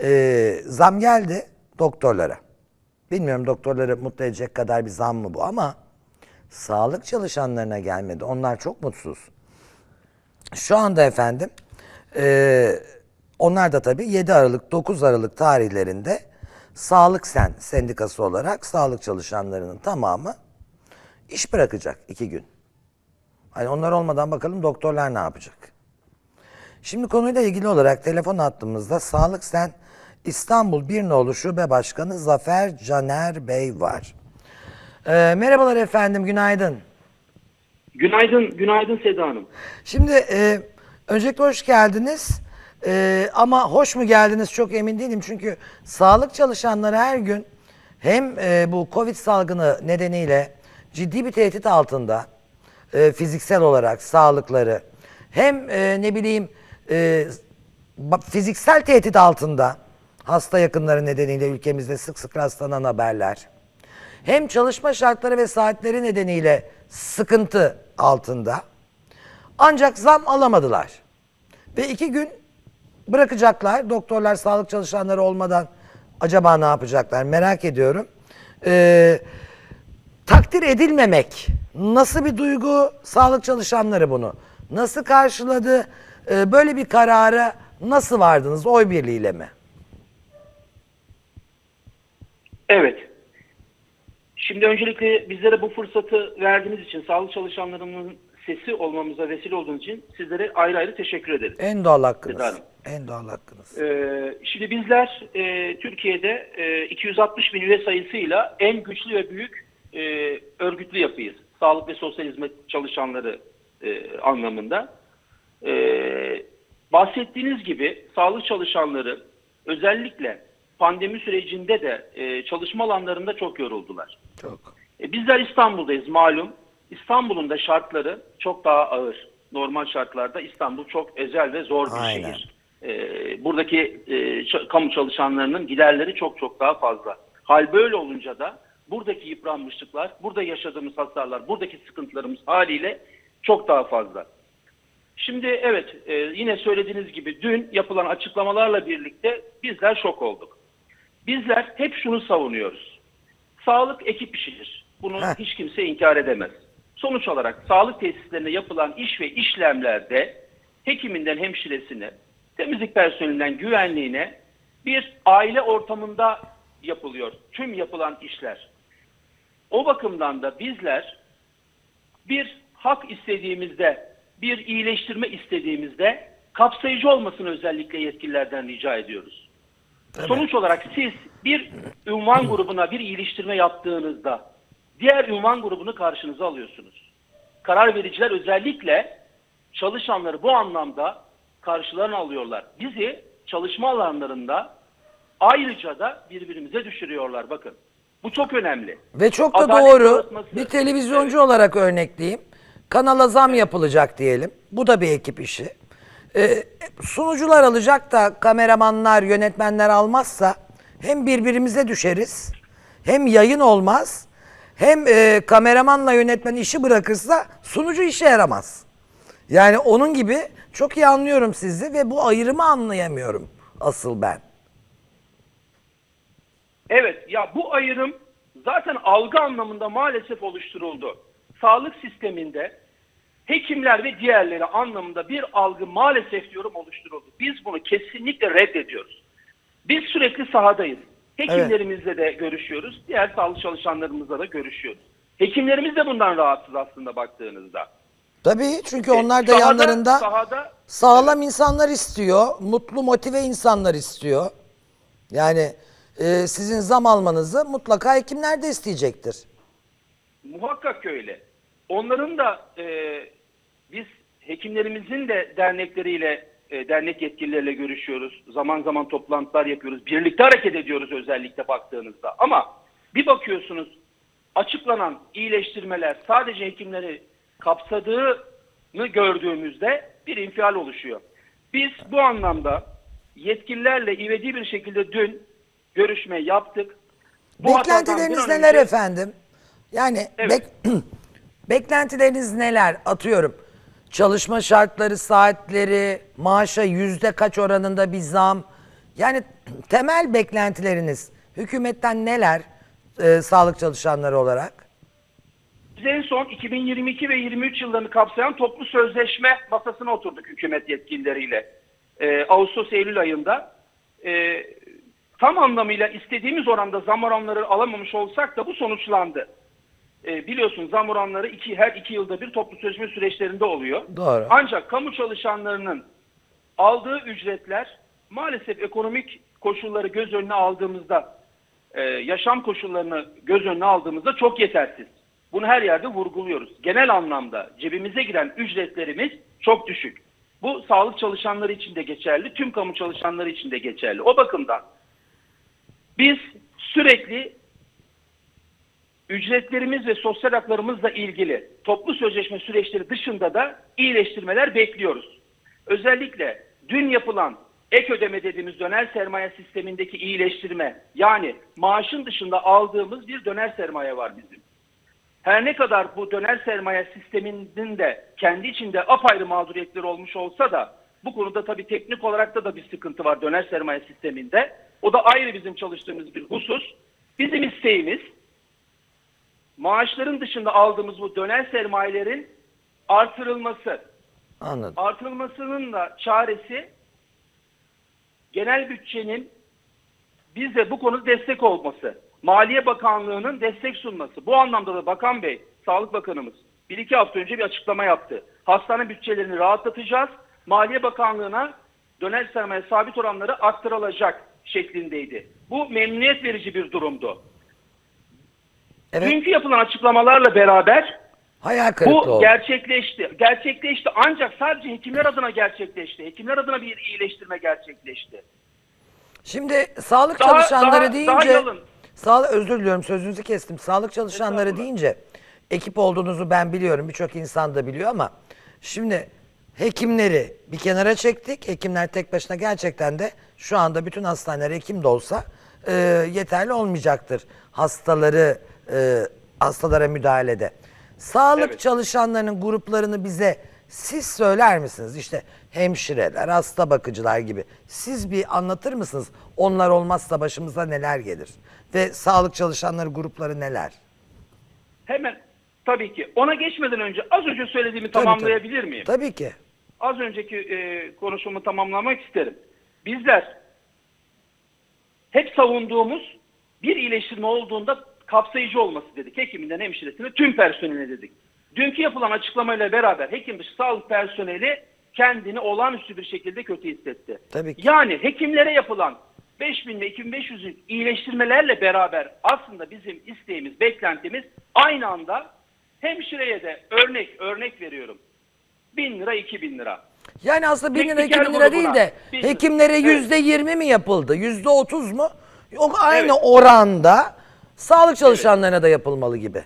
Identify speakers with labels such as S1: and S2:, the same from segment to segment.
S1: e, zam geldi doktorlara. Bilmiyorum doktorları mutlu edecek kadar bir zam mı bu ama sağlık çalışanlarına gelmedi. Onlar çok mutsuz. Şu anda efendim e, onlar da tabii 7 Aralık 9 Aralık tarihlerinde Sağlık Sen sendikası olarak sağlık çalışanlarının tamamı iş bırakacak iki gün. Hani onlar olmadan bakalım doktorlar ne yapacak? Şimdi konuyla ilgili olarak telefon hattımızda Sağlık Sen İstanbul Bir Nolu Şube Başkanı Zafer Caner Bey var. Ee, merhabalar efendim, günaydın.
S2: Günaydın, günaydın Seda Hanım.
S1: Şimdi e, öncelikle hoş geldiniz. E, ama hoş mu geldiniz çok emin değilim. Çünkü sağlık çalışanları her gün hem e, bu Covid salgını nedeniyle ciddi bir tehdit altında e, fiziksel olarak sağlıkları hem e, ne bileyim e, fiziksel tehdit altında hasta yakınları nedeniyle ülkemizde sık sık rastlanan haberler hem çalışma şartları ve saatleri nedeniyle sıkıntı altında. Ancak zam alamadılar. Ve iki gün bırakacaklar. Doktorlar, sağlık çalışanları olmadan acaba ne yapacaklar merak ediyorum. Ee, takdir edilmemek nasıl bir duygu? Sağlık çalışanları bunu nasıl karşıladı? Ee, böyle bir karara nasıl vardınız? Oy birliğiyle mi?
S2: Evet. Şimdi öncelikle bizlere bu fırsatı verdiğiniz için, sağlık çalışanlarının sesi olmamıza vesile olduğunuz için sizlere ayrı ayrı teşekkür ederim.
S1: En doğal hakkınız. En doğal hakkınız.
S2: Ee, şimdi bizler e, Türkiye'de e, 260 bin üye sayısıyla en güçlü ve büyük e, örgütlü yapıyız. Sağlık ve sosyal hizmet çalışanları e, anlamında. E, bahsettiğiniz gibi sağlık çalışanları özellikle pandemi sürecinde de e, çalışma alanlarında çok yoruldular.
S1: Çok.
S2: E, bizler İstanbul'dayız malum. İstanbul'un da şartları çok daha ağır. Normal şartlarda İstanbul çok özel ve zor bir
S1: Aynen.
S2: şehir. E, buradaki e, kamu çalışanlarının giderleri çok çok daha fazla. Hal böyle olunca da buradaki yıpranmışlıklar, burada yaşadığımız hasarlar, buradaki sıkıntılarımız haliyle çok daha fazla. Şimdi evet e, yine söylediğiniz gibi dün yapılan açıklamalarla birlikte bizler şok olduk. Bizler hep şunu savunuyoruz. Sağlık ekip işidir. Bunu
S1: Heh.
S2: hiç kimse inkar edemez. Sonuç olarak sağlık tesislerinde yapılan iş ve işlemlerde hekiminden hemşiresine, temizlik personelinden güvenliğine bir aile ortamında yapılıyor. Tüm yapılan işler. O bakımdan da bizler bir hak istediğimizde, bir iyileştirme istediğimizde kapsayıcı olmasını özellikle yetkililerden rica ediyoruz. Sonuç olarak siz bir ünvan grubuna bir iyileştirme yaptığınızda diğer ünvan grubunu karşınıza alıyorsunuz. Karar vericiler özellikle çalışanları bu anlamda karşılarına alıyorlar. Bizi çalışma alanlarında ayrıca da birbirimize düşürüyorlar bakın. Bu çok önemli.
S1: Ve çok da
S2: Adalet
S1: doğru.
S2: dağıtması.
S1: Bir televizyoncu olarak örnekleyeyim. Kanala zam yapılacak diyelim. Bu da bir ekip işi. Ee, sunucular alacak da kameramanlar, yönetmenler almazsa hem birbirimize düşeriz, hem yayın olmaz, hem e, kameramanla yönetmen işi bırakırsa sunucu işe yaramaz. Yani onun gibi çok iyi anlıyorum sizi ve bu ayrımı anlayamıyorum asıl ben.
S2: Evet ya bu ayrım zaten algı anlamında maalesef oluşturuldu. Sağlık sisteminde hekimler ve diğerleri anlamında bir algı maalesef diyorum oluşturuldu. Biz bunu kesinlikle reddediyoruz. Biz sürekli sahadayız. Hekimlerimizle de görüşüyoruz. Diğer sağlık çalışanlarımızla da görüşüyoruz. Hekimlerimiz de bundan rahatsız aslında baktığınızda.
S1: Tabii çünkü onlar da
S2: Sahada-
S1: yanlarında
S2: sahada
S1: sağlam insanlar istiyor, mutlu motive insanlar istiyor. Yani e, sizin zam almanızı mutlaka hekimler de isteyecektir.
S2: Muhakkak öyle. Onların da e, hekimlerimizin de dernekleriyle, e, dernek yetkilileriyle görüşüyoruz. Zaman zaman toplantılar yapıyoruz. Birlikte hareket ediyoruz özellikle baktığınızda. Ama bir bakıyorsunuz açıklanan iyileştirmeler sadece hekimleri kapsadığını gördüğümüzde bir infial oluşuyor. Biz bu anlamda yetkililerle ivedi bir şekilde dün görüşme yaptık. Bu
S1: Beklentileriniz neler
S2: önce-
S1: efendim? Yani
S2: Evet.
S1: bek- beklentileriniz neler? Atıyorum çalışma şartları, saatleri, maaşa yüzde kaç oranında bir zam, Yani temel beklentileriniz hükümetten neler e, sağlık çalışanları olarak?
S2: Biz en son 2022 ve 23 yıllarını kapsayan toplu sözleşme masasına oturduk hükümet yetkilileriyle. Ee, Ağustos-Eylül ayında. Ee, tam anlamıyla istediğimiz oranda zam oranları alamamış olsak da bu sonuçlandı. Ee, biliyorsun zam oranları iki, her iki yılda bir toplu sözleşme süreçlerinde oluyor.
S1: Doğru.
S2: Ancak kamu çalışanlarının aldığı ücretler maalesef ekonomik koşulları göz önüne aldığımızda, e, yaşam koşullarını göz önüne aldığımızda çok yetersiz. Bunu her yerde vurguluyoruz. Genel anlamda cebimize giren ücretlerimiz çok düşük. Bu sağlık çalışanları için de geçerli, tüm kamu çalışanları için de geçerli. O bakımdan biz sürekli ücretlerimiz ve sosyal haklarımızla ilgili toplu sözleşme süreçleri dışında da iyileştirmeler bekliyoruz. Özellikle dün yapılan ek ödeme dediğimiz döner sermaye sistemindeki iyileştirme yani maaşın dışında aldığımız bir döner sermaye var bizim. Her ne kadar bu döner sermaye sisteminin de kendi içinde apayrı mağduriyetleri olmuş olsa da bu konuda tabii teknik olarak da da bir sıkıntı var döner sermaye sisteminde. O da ayrı bizim çalıştığımız bir husus. Bizim isteğimiz maaşların dışında aldığımız bu döner sermayelerin artırılması.
S1: Anladım.
S2: Artırılmasının da çaresi genel bütçenin bize bu konuda destek olması. Maliye Bakanlığı'nın destek sunması. Bu anlamda da Bakan Bey, Sağlık Bakanımız bir iki hafta önce bir açıklama yaptı. Hastane bütçelerini rahatlatacağız. Maliye Bakanlığı'na döner sermaye sabit oranları arttırılacak şeklindeydi. Bu memnuniyet verici bir durumdu.
S1: Evet.
S2: Dünkü yapılan açıklamalarla beraber
S1: Hayal kırıklığı
S2: bu
S1: oldu.
S2: gerçekleşti. Gerçekleşti ancak sadece hekimler adına gerçekleşti. Hekimler adına bir iyileştirme gerçekleşti.
S1: Şimdi sağlık
S2: Daha-
S1: çalışanları
S2: daha-
S1: deyince
S2: yalın.
S1: sağlık özür diliyorum sözünüzü kestim. Sağlık çalışanları
S2: Estağfurullah.
S1: deyince ekip olduğunuzu ben biliyorum. Birçok insan da biliyor ama şimdi hekimleri bir kenara çektik. Hekimler tek başına gerçekten de şu anda bütün hastaneler hekim de olsa e, yeterli olmayacaktır. Hastaları e, hastalara müdahalede. Sağlık
S2: Evet.
S1: çalışanlarının gruplarını bize siz söyler misiniz? İşte hemşireler, hasta bakıcılar gibi. Siz bir anlatır mısınız? Onlar olmazsa başımıza neler gelir? Ve sağlık çalışanları grupları neler?
S2: Hemen tabii ki ona geçmeden önce az önce söylediğimi
S1: Tabii,
S2: tamamlayabilir
S1: tabii.
S2: miyim?
S1: Tabii ki.
S2: Az önceki e, konuşmamı tamamlamak isterim. Bizler hep savunduğumuz bir iyileştirme olduğunda kapsayıcı olması dedik. Hekiminden hemşiresine tüm personeline dedik. Dünkü yapılan açıklamayla beraber hekim dışı sağlık personeli kendini olağanüstü bir şekilde kötü hissetti.
S1: Tabii ki.
S2: Yani hekimlere yapılan 5000 ve 2500'lük iyileştirmelerle beraber aslında bizim isteğimiz, beklentimiz aynı anda hemşireye de örnek örnek veriyorum. 1000 lira 2000 lira.
S1: Yani aslında 1000 lira
S2: Tekniker
S1: 2000 lira
S2: grubuna.
S1: değil de
S2: Bin-
S1: hekimlere
S2: Evet.
S1: yüzde yirmi mi yapıldı? Yüzde otuz mu? Yok aynı
S2: Evet.
S1: oranda sağlık çalışanlarına da yapılmalı gibi.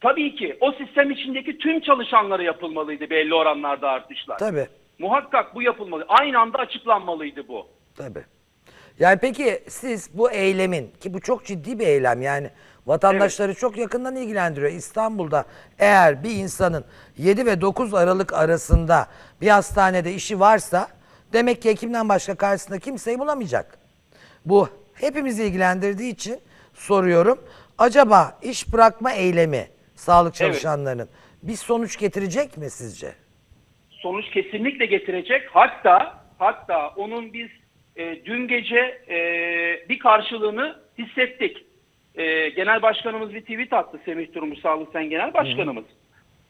S2: Tabii ki o sistem içindeki tüm çalışanlara yapılmalıydı belli oranlarda artışlar.
S1: Tabii.
S2: Muhakkak bu yapılmalı. Aynı anda açıklanmalıydı bu.
S1: Tabii. Yani peki siz bu eylemin ki bu çok ciddi bir eylem yani vatandaşları çok yakından ilgilendiriyor. İstanbul'da eğer bir insanın 7 ve 9 Aralık arasında bir hastanede işi varsa demek ki hekimden başka karşısında kimseyi bulamayacak. Bu hepimizi ilgilendirdiği için soruyorum. Acaba iş bırakma eylemi sağlık çalışanlarının bir sonuç getirecek mi sizce?
S2: sonuç kesinlikle getirecek. Hatta hatta onun biz e, dün gece e, bir karşılığını hissettik. E, Genel Başkanımız bir tweet attı Semih Durmuş Sağlık Sen Genel Başkanımız.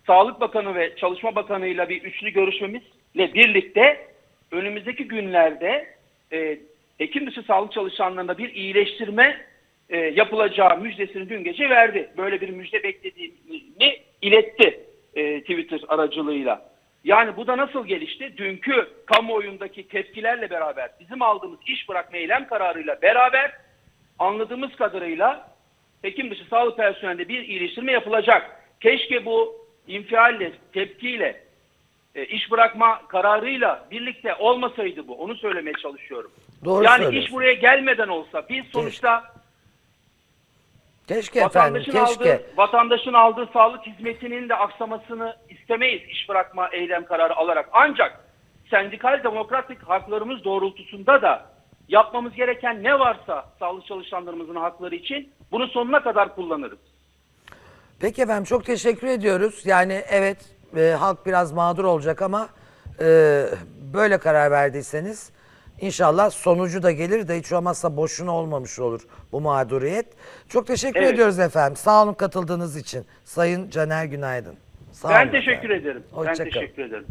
S2: Sağlık Bakanı ve Çalışma Bakanı'yla bir üçlü görüşmemizle birlikte önümüzdeki günlerde e, hekim dışı sağlık çalışanlarına bir iyileştirme e, yapılacağı müjdesini dün gece verdi. Böyle bir müjde beklediğini iletti e, Twitter aracılığıyla. Yani bu da nasıl gelişti? Dünkü kamuoyundaki tepkilerle beraber bizim aldığımız iş bırakma eylem kararıyla beraber anladığımız kadarıyla hekim dışı sağlık personelinde bir iyileştirme yapılacak. Keşke bu infialle, tepkiyle, e, iş bırakma kararıyla birlikte olmasaydı bu. Onu söylemeye çalışıyorum.
S1: Doğru
S2: yani iş buraya gelmeden olsa biz sonuçta
S1: Keşke efendim,
S2: vatandaşın
S1: keşke.
S2: aldığı vatandaşın aldığı sağlık hizmetinin de aksamasını istemeyiz iş bırakma eylem kararı alarak. Ancak sendikal demokratik haklarımız doğrultusunda da yapmamız gereken ne varsa sağlık çalışanlarımızın hakları için bunu sonuna kadar kullanırız.
S1: Peki efendim çok teşekkür ediyoruz. Yani evet e, halk biraz mağdur olacak ama e, böyle karar verdiyseniz inşallah sonucu da gelir de hiç olmazsa boşuna olmamış olur bu mağduriyet. Çok teşekkür
S2: Evet.
S1: ediyoruz efendim. Sağ olun katıldığınız için. Sayın Caner Günaydın. Sağ
S2: ben
S1: olun
S2: teşekkür
S1: efendim.
S2: ederim.
S1: Hoşça
S2: ben teşekkür ederim.